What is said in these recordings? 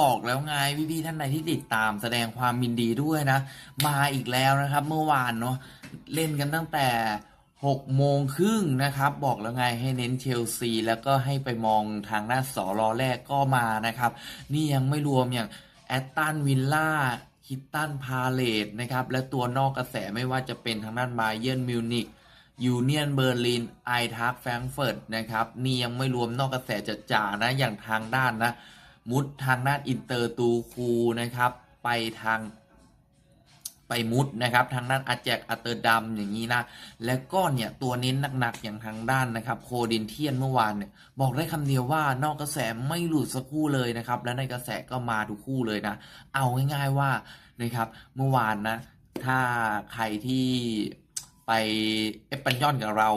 บอกแล้วไงพี่ๆท่านใดที่ติดตามแสดงความยินดีด้วยนะ มาอีกแล้วนะครับ เมื่อวานเนาะเล่นกันตั้งแต่6โมงครึ่งนะครับ บอกแล้วไงให้เน้นเชลซี แล้วก็ให้ไปมองทางด้านสอรอแรกก็มานะครับ นี่ยังไม่รวมอย่างแอตตันวิลล่าคิตตันพาเลตนะครับ และตัวนอกกระแสไม่ว่าจะเป็นทางด้านบาเยิร์นมิวนิกยูเนียนเบอร์ลินไอทักแฟรงเฟิร์ตนะครับ นี่ยังไม่รวมนอกกระแสจะจ่านะอย่างทางด้านนะ มุดทางด้านอินเตอร์ตูคูนะครับ ไปทางไปมุดนะครับ ทางด้านอาแจกอัตเตอร์ดัมอย่างนี้นะ แล้วก็เนี่ยตัวเน้นหนักๆอย่างทางด้านนะครับโคดินเทียนเมื่อวานเนี่ยบอกได้คำเดียวว่านอกกระแสไม่หลุดสักคู่เลยนะครับ และในกระแสก็มาทุกคู่เลยนะ เอาง่ายๆว่านะครับเมื่อวานนะ ถ้าใครที่ไปเอปันยอนกับเรา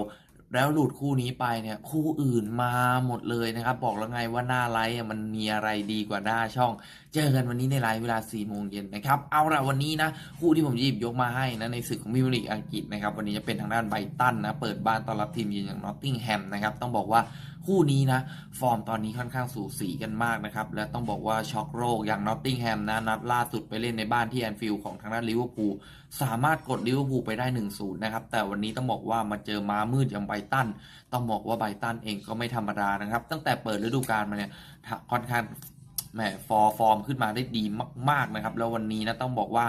แล้วหลุดคู่นี้ไปเนี่ย คู่อื่นมาหมดเลยนะครับ บอกแล้วไงว่าหน้าไลฟ์มันมีอะไรดีกว่าหน้าช่อง เจอกันวันนี้ในไลฟ์เวลา4โมงเย็นนะครับ เอาละวันนี้นะ คู่ที่ผมหยิบยกมาให้นะในศึกของพิมยร์ลีกอังกฤษนะครับ วันนี้จะเป็นทางด้านไบตันนะ เปิดบ้านต้อนรับทีมเยือนอย่างนอตติงแฮมนะครับ ต้องบอกว่าคู่นี้นะ ฟอร์มตอนนี้ค่อนข้างสูสีกันมากนะครับ และต้องบอกว่าช็อกโรคอย่างนอตติงแฮมนะ นัดล่าสุดไปเล่นในบ้านที่แอนฟิลด์ของทางด้านลิเวอร์พูลสามารถกดลิเวอร์พูลไปได้1-0นะครับ แต่วันนี้ต้องบอกว่ามาเจอม้ามืดอย่างไบตัน ต้องบอกว่าไบตันเองก็ไม่ธรรมดานะครับ ตั้งแต่เปิดฤดูกาลมาเนี่ยค่อนข้าง แหมฟอร์ฟอร์มขึ้นมาได้ดีมาก ๆ นะครับ แล้ววันนี้นะต้องบอกว่า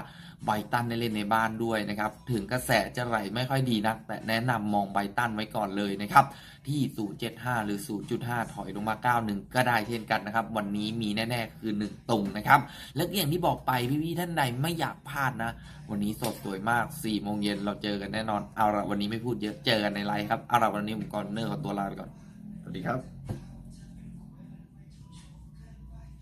ไบตันได้เล่นในบ้านด้วยนะครับ ถึงกระแสจะไหลไม่ค่อยดีนัก แต่แนะนำมองไบตันไว้ก่อนเลยนะครับ ที่ 0.75 หรือ 0.5 ถอยลงมา 91 ก็ได้เช่นกันนะครับ วันนี้มีแน่ ๆ คือ 1 ตรงนะครับ และอย่างที่บอกไปพี่ๆท่านใดไม่อยากพลาดนะ วันนี้สดสวยมาก4โมงเย็นเราเจอกันแน่นอนเอาละวันนี้ไม่พูดเยอะเจอกันในไลฟ์ครับเอาละวันนี้ผมก่อนเนอร์ขอตัวลาไปก่อนสวัสดีครับ